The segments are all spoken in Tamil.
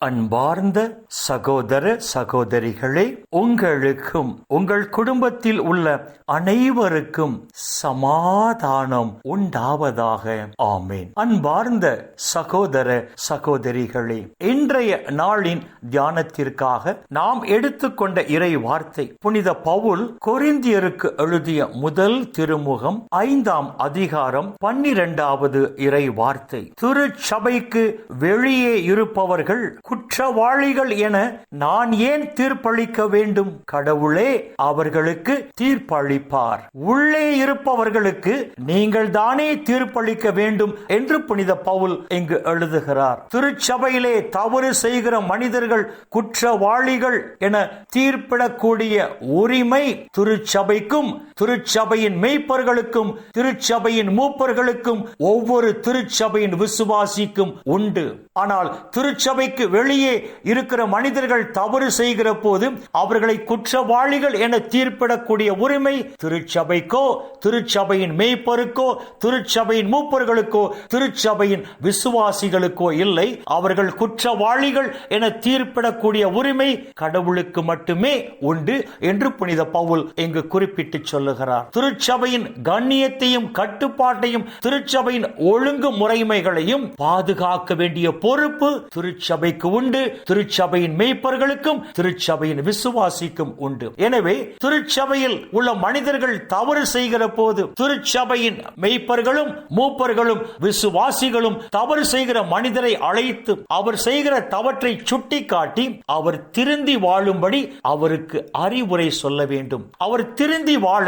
அன்பார்ந்த சகோதர சகோதரிகளே உங்களுக்கும் உங்கள் குடும்பத்தில் உள்ள அனைவருக்கும் சமாதானம் உண்டாவதாக. ஆமேன். அன்பார்ந்த சகோதர சகோதரிகளே இன்றைய நாளின் தியானத்திற்காக நாம் எடுத்துக்கொண்ட இறை வார்த்தை புனித பவுல் கொரிந்தியருக்கு எழுதிய முதல் திருமுகம் ஐந்தாம் அதிகாரம் பன்னிரெண்டாவது இறை வார்த்தை திருச்சபைக்கு வெளியே இருப்பவர்கள் குற்றவாளிகள் என நான் ஏன் தீர்ப்பளிக்க வேண்டும்? கடவுளே அவர்களுக்கு தீர்ப்பளிப்பார். உள்ளே இருப்பவர்களுக்கு நீங்கள் தானே தீர்ப்பளிக்க வேண்டும் என்று புனித பவுல் இங்கு எழுதுகிறார். திருச்சபையிலே தவறு செய்கிற மனிதர்கள் குற்றவாளிகள் என தீர்ப்பிடக்கூடிய உரிமை திருச்சபைக்கும் திருச்சபையின் மெய்ப்பர்களுக்கும் திருச்சபையின் மூப்பர்களுக்கும் ஒவ்வொரு திருச்சபையின் விசுவாசிக்கும் உண்டு. ஆனால் திருச்சபைக்கு வெளியே இருக்கிற மனிதர்கள் தவறு செய்கிற போது அவர்களை குற்றவாளிகள் என தீர்ப்பிடக்கூடிய உரிமை திருச்சபைக்கோ திருச்சபையின் மெய்ப்பருக்கோ திருச்சபையின் மூப்பர்களுக்கோ திருச்சபையின் விசுவாசிகளுக்கோ இல்லை. அவர்கள் குற்றவாளிகள் என தீர்ப்பிடக்கூடிய உரிமை கடவுளுக்கு மட்டுமே உண்டு என்று புனித பவுல் இங்கு குறிப்பிட்டு சொல்லுகிறார். திருச்சபையின் கண்ணியத்தையும் கட்டுப்பாட்டையும் திருச்சபையின் ஒழுங்கு முறைமைகளையும் பாதுகாக்க வேண்டிய பொறுப்பு திருச்சபைக்கு நமக்கு உண்டு. திருச்சபையின் மெய்ப்பர்களுக்கும் திருச்சபையின் விசுவாசிக்கும் உண்டு. எனவே திருச்சபையில் உள்ள மனிதர்கள் தவறு செய்கிற போது திருச்சபையின் மெய்ப்பர்களும் மூப்பர்களும் விசுவாசிகளும் தவறு செய்கிற மனிதரை அழைத்து அவர் செய்கிற தவற்றை சுட்டிக்காட்டி அவர் திருந்தி வாழும்படி அவருக்கு அறிவுரை சொல்ல வேண்டும். அவர் திருந்தி வாழ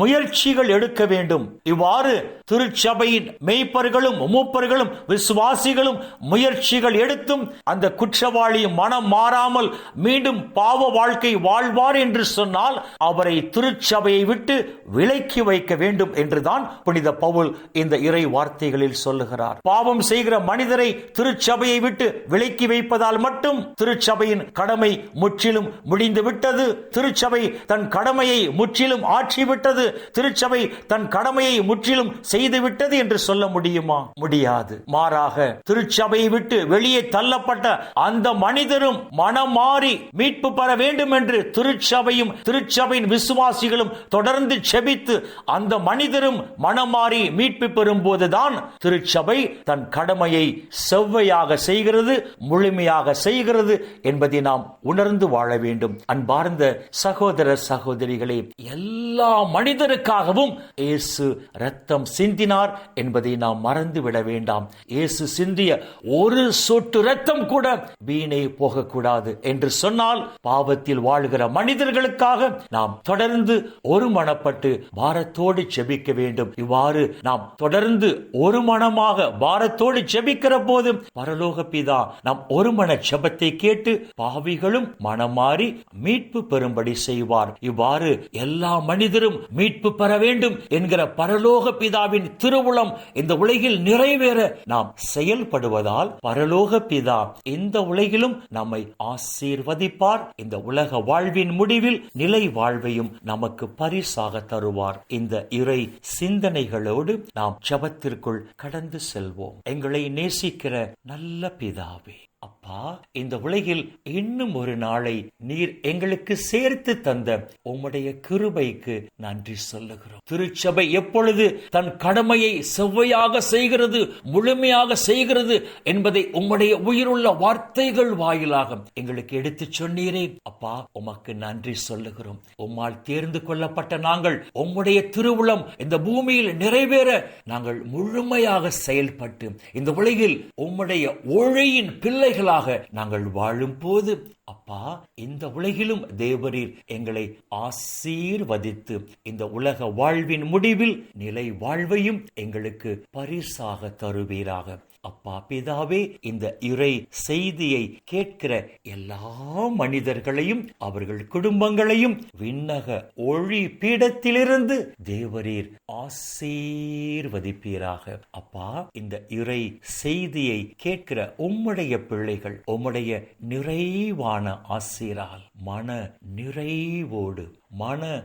முயற்சிகள் எடுக்க வேண்டும். இவ்வாறு திருச்சபையின் மெய்ப்பர்களும் மூப்பர்களும் விசுவாசிகளும் முயற்சிகள் எடுத்தும் அந்த குற்றவாளி மனம் மாறாமல் மீண்டும் பாவ வாழ்க்கை வாழ்வார் என்று சொன்னால் அவரை திருச்சபையை விட்டு விலக்கி வைக்க வேண்டும் என்றுதான் புனித பவுல் இந்த இறை வார்த்தைகளில் சொல்லுகிறார். பாவம் செய்கிற மனிதரை திருச்சபையை விட்டு விலக்கி வைப்பதால் மட்டும் திருச்சபையின் கடமை முற்றிலும் முடிந்து விட்டது திருச்சபை தன் கடமையை முற்றிலும் ஆற்றிவிட்டது. திருச்சபை தன் கடமையை முற்றிலும் செய்துவிட்டது என்று சொல்ல முடியுமா? முடியாது. மாறாக திருச்சபையை விட்டு வெளியே தள்ளப்பட்ட அந்த மனிதரும் மனம் மாறி மீட்பு பெற வேண்டும் என்று திருச்சபையும் திருச்சபையின் விசுவாசிகளும் தொடர்ந்து செபித்து அந்த மனிதரும் மனம் மாறி மீட்பு பெறும் போதுதான் திருச்சபை தன் கடமையை செவ்வையாக செய்கிறது முழுமையாக செய்கிறது என்பதை நாம் உணர்ந்து வாழ வேண்டும். அன்பார்ந்த சகோதர சகோதரிகளே எல்லா மனிதருக்காகவும் இயேசு ரத்தம் சிந்தினார் என்பதை நாம் மறந்துவிட வேண்டாம். இயேசு சிந்திய ஒரு சொட்டு ரத்தம் கூட வீணே போகக்கூடாது என்று சொன்னால் பாவத்தில் வாழ்கிற மனிதர்களுக்காக நாம் தொடர்ந்து ஒரு மனப்பட்டு பாரத்தோடு செபிக்க வேண்டும். இவ்வாறு நாம் தொடர்ந்து ஒரு மனமாக பாரத்தோடு செபிக்கிற போது பரலோக பிதா நாம் ஒரு மன செபத்தை கேட்டு பாவிகளும் மனமாறி மீட்பு பெறும்படி செய்வார். இவ்வாறு எல்லா மனிதரும் மீட்பு பெற வேண்டும் என்கிற பரலோக பிதாவின் திருவுளம் இந்த உலகில் நிறைவேற நாம் செயல்படுவதால் பரலோக பிதா இந்த இந்த உலகிலும் நம்மை ஆசீர்வதிப்பார். இந்த உலக வாழ்வின் முடிவில் நிலை வாழ்வையும் நமக்கு பரிசாக தருவார். இந்த இறை சிந்தனைகளோடு நாம் ஜபத்திற்குள் கடந்து செல்வோம். எங்களை நேசிக்கிற நல்ல பிதாவே அப்பா இந்த உலகில் இன்னும் ஒரு நாளை நீர் எங்களுக்கு சேர்த்து தந்த உம்முடைய கிருபைக்கு நன்றி சொல்லுகிறோம். திருச்சபை எப்பொழுது தன் கடமையை செவ்வையாக செய்கிறது முழுமையாக செய்கிறது என்பதை உம்முடைய உயிருள்ள வார்த்தைகள் வாயிலாக எங்களுக்கு எடுத்து சொன்னீரே. அப்பா உமக்கு நன்றி சொல்லுகிறோம். உம்மால் தேர்ந்து கொள்ளப்பட்ட நாங்கள் உம்முடைய திருவுளம் இந்த பூமியில் நிறைவேற நாங்கள் முழுமையாக செயல்பட்டு இந்த உலகில் உம்முடைய ஒழியின் பிள்ளைகளாக நாங்கள் வாழும் போது அப்பா இந்த உலகிலும் தேவரீர் எங்களை ஆசீர்வதித்து இந்த உலக வாழ்வின் முடிவில் நிலை வாழ்வையும் எங்களுக்கு பரிசாக தருவீராக. அப்பா பிதாவே இந்த இறை செய்தியை கேட்கிற எல்லா மனிதர்களையும் அவர்கள் குடும்பங்களையும் விண்ணக ஒளி பீடத்திலிருந்து தேவரீர் ஆசீர்வதிப்பீராக. அப்பா இந்த இறை செய்தியை கேட்கிற உம்முடைய பிள்ளைகள் உம்முடைய நிறைவான ஆசீரால் மன நிறைவோடு மன